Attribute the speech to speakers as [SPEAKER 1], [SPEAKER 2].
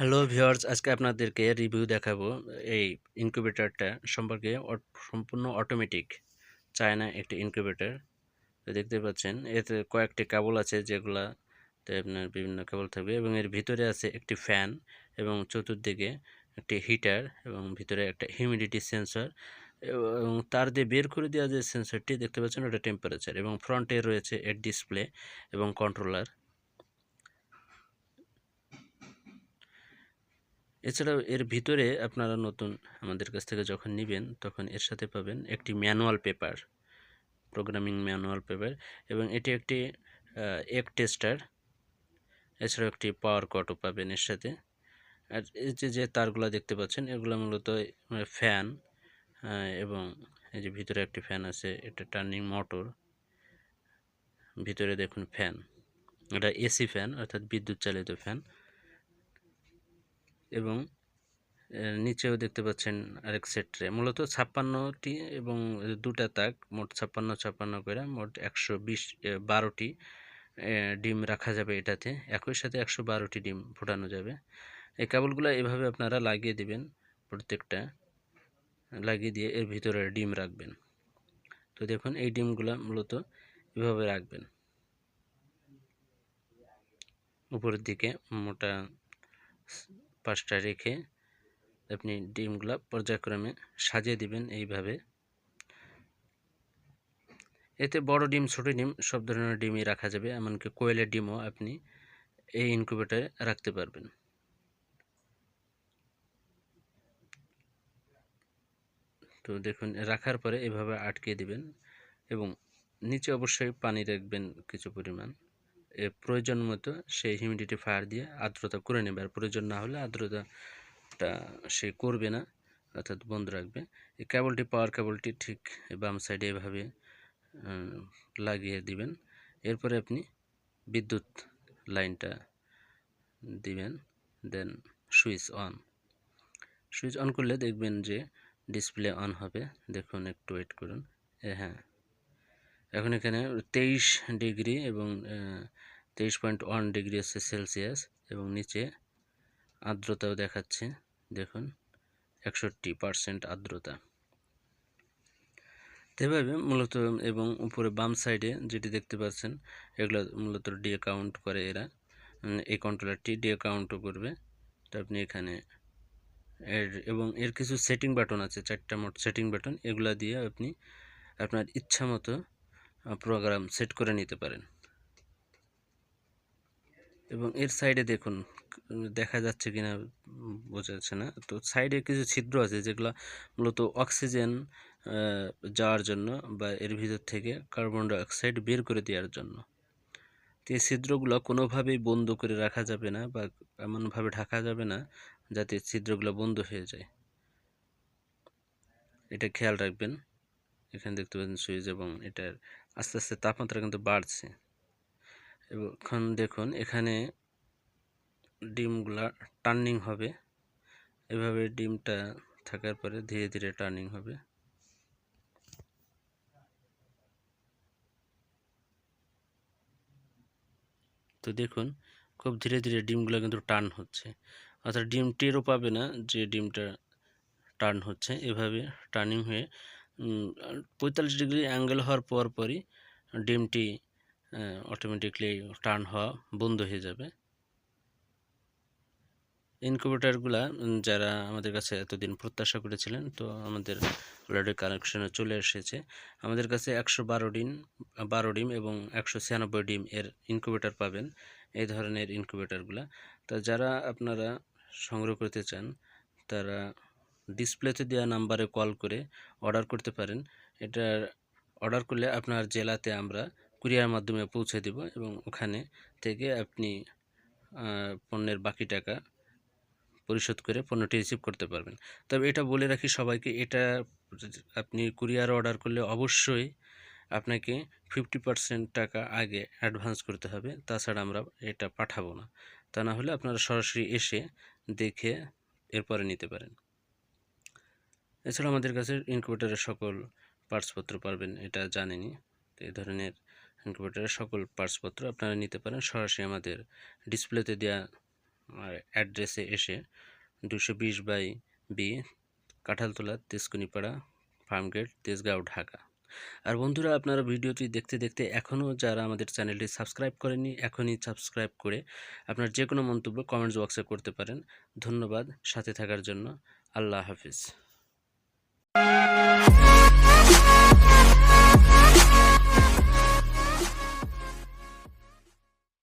[SPEAKER 1] Hello viewers, আজকে আপনাদেরকে review দেখাবো এই ইনকিউবেটরটা সম্পর্কে সম্পূর্ণ অটোমেটিক চায়না একটি ইনকিউবেটর। দেখতে পাচ্ছেন, এতে কয়েকটি কেবল আছে যেগুলাতে আপনার বিভিন্ন কেবল থাকবে এবং এর ভিতরে আছে একটি ফ্যান এবং চতুর্দিকে একটি হিটার এবং ভিতরে একটা হিউমিডিটি সেন্সর এবং তার দিয়ে বের করে দেওয়া যে সেন্সরটি দেখতে পাচ্ছেন ওটা টেম্পারেচার এবং ফ্রন্টে রয়েছে এর ডিসপ্লে এবং কন্ট্রোলার। এছাড়াও এর ভিতরে আপনারা নতুন আমাদের কাছ থেকে যখন নেবেন, তখন এর সাথে পাবেন একটি manual paper, programming manual paper এবং এটি একটি এক টেস্টার, এছাড়াও একটি পাওয়ার কটও পাবেন এর সাথে। আর এই যে যে তারগুলো দেখতে পাচ্ছেন, এগুলো মূলত ফ্যান এবং এই যে ভিতরে একটি ফ্যান আছে, এটা টার্নিং মোটর, ভিতরে দেখুন ফ্যান, এটা এসি ফ্যান অর্থাৎ বিদ্যুৎ চালিত ফ্যান। এবং নিচেও দেখতে পাচ্ছেন আরেক সেটরে মূলত ছাপ্পান্নটি এবং দুটা তাক, মোট ছাপ্পান্ন ছাপ্পান্ন করে মোট একশো বিশ বারোটি ডিম রাখা যাবে এটাতে। একই সাথে একশো বারোটি ডিম ফোটানো যাবে। এই কাবলগুলো এভাবে আপনারা লাগিয়ে দিবেন প্রত্যেকটা, লাগিয়ে দিয়ে এর ভিতরে ডিম রাখবেন। তো দেখুন, এই ডিমগুলো মূলত এভাবে রাখবেন। উপরের দিকে মোটা পাঁচটা রেখে আপনি ডিমগুলো পর্যায়ক্রমে সাজিয়ে দিবেন এইভাবে। এতে বড় ডিম, ছোট ডিম সব ধরনের ডিমই রাখা যাবে, এমনকি কোয়েলের ডিমও আপনি এই ইনকিউবেটারে রাখতে পারবেন। তো দেখুন, রাখার পরে এভাবে আটকে দিবেন এবং নিচে অবশ্যই পানি রাখবেন কিছু পরিমাণ। প্রয়োজন মতো সেই হিউমিডিটি ফায়ার দিয়ে আর্দ্রতা করে নেবে। আর প্রয়োজন না হলে আর্দ্রতাটা সে করবে না, অর্থাৎ বন্ধ রাখবে। এই কেবলটি পাওয়ার কেবলটি ঠিক বাম সাইডে এভাবে লাগিয়ে দিবেন। এরপরে আপনি বিদ্যুৎ লাইনটা দিবেন then switch on switch on করলে দেখবেন যে ডিসপ্লে অন হবে। দেখুন, একটু ওয়েট করুন। হ্যাঁ এখন এখানে তেইশ ডিগ্রি এবং তেইশ পয়েন্ট ওয়ান ডিগ্রি হচ্ছে সেলসিয়াস এবং নিচে আর্দ্রতাও দেখাচ্ছে, দেখুন, একষট্টি পারসেন্ট আর্দ্রতা। এভাবে মূলত এবং উপরে বাম সাইডে যেটি দেখতে পাচ্ছেন, এগুলো মূলত ডি কাউন্ট করে এরা এই কন্ট্রোলারটি ডি কাউন্টও করবে। তো আপনি এখানে এর, এবং এর কিছু সেটিং বাটন আছে, চারটা মোট সেটিং বাটন, এগুলা দিয়ে আপনি আপনার ইচ্ছা মতো প্রোগ্রাম সেট করে নিতে পারেন। এবং এর সাইডে দেখুন, দেখা যাচ্ছে কিনা বোঝা যাচ্ছে না। তো সাইডে কিছু ছিদ্র আছে যেগুলো মূলত অক্সিজেন যাওয়ার জন্য বা এর ভিতর থেকে কার্বন ডাইঅক্সাইড বের করে দেওয়ার জন্য। তো এই ছিদ্রগুলো কোনোভাবেই বন্ধ করে রাখা যাবে না বা এমনভাবে ঢাকা যাবে না যাতে ছিদ্রগুলো বন্ধ হয়ে যায়। এটা খেয়াল রাখবেন। এখানে দেখতে পাচ্ছেন সুইচ এবং এটার আস্তে আস্তে তাপমাত্রা কিন্তু বাড়ছে। এখন দেখুন, এখানে ডিমগুলা টার্নিং হবে। এভাবে ডিমটা থাকার পরে ধীরে ধীরে টার্নিং হবে। তো দেখুন, খুব ধীরে ধীরে ডিমগুলো কিন্তু টার্ন হচ্ছে। অর্থাৎ ডিম টেরও পাবে না যে ডিমটা টার্ন হচ্ছে। এভাবে টার্নিং হয়ে পঁয়তাল্লিশ ডিগ্রি অ্যাঙ্গেল হওয়ার পর পরই ডিমটি অটোমেটিকলি টার্ন হওয়া বন্ধ হয়ে যাবে। ইনকিউবেটারগুলা যারা আমাদের কাছে এতদিন প্রত্যাশা করেছিলেন, তো আমাদের অলরেডি কানেকশনে চলে এসেছে। আমাদের কাছে একশো বারো ডিম বারো ডিম এবং একশো ছিয়ানব্বই ডিম এর ইনকিউবেটার পাবেন এই ধরনের ইনকিউবেটারগুলা তো যারা আপনারা সংগ্রহ করতে চান, তারা ডিসপ্লেতে দেওয়া নাম্বারে কল করে অর্ডার করতে পারেন। এটা অর্ডার করলে আপনার জেলাতে আমরা কুরিয়ার মাধ্যমে পৌঁছে দেব এবং ওখানে থেকে আপনি পণ্যের বাকি টাকা পরিশোধ করে পণ্যটি রিসিভ করতে পারবেন। তবে এটা বলে রাখি সবাইকে, এটা আপনি কুরিয়ার অর্ডার করলে অবশ্যই আপনাকে ফিফটি পার্সেন্ট টাকা আগে অ্যাডভান্স করতে হবে, তাছাড়া আমরা এটা পাঠাবো না। তা না হলে আপনারা সরাসরি এসে দেখে এরপরে নিতে পারেন। এছাড়া আমাদের কাছে ইনকিউবেটারের সকল পার্টসপত্র পারবেন, এটা জানেনি এই ধরনের ইনকিউবেটারের সকল পার্টসপত্র আপনারা নিতে পারেন। সরাসরি আমাদের ডিসপ্লেতে দেওয়া অ্যাড্রেসে এসে দুশো বিশ বাই বি কাঁঠালতলা, তেজকুনিপাড়া, ফার্মগেট, তেজগাঁও, ঢাকা। আর বন্ধুরা, আপনারা ভিডিওটি দেখতে দেখতে এখনও যারা আমাদের চ্যানেলটি সাবস্ক্রাইব করেনি এখনই সাবস্ক্রাইব করে আপনার যে কোনো মন্তব্য কমেন্টস বক্সে করতে পারেন। ধন্যবাদ, সাথে থাকার জন্য। আল্লাহ হাফিজ। Música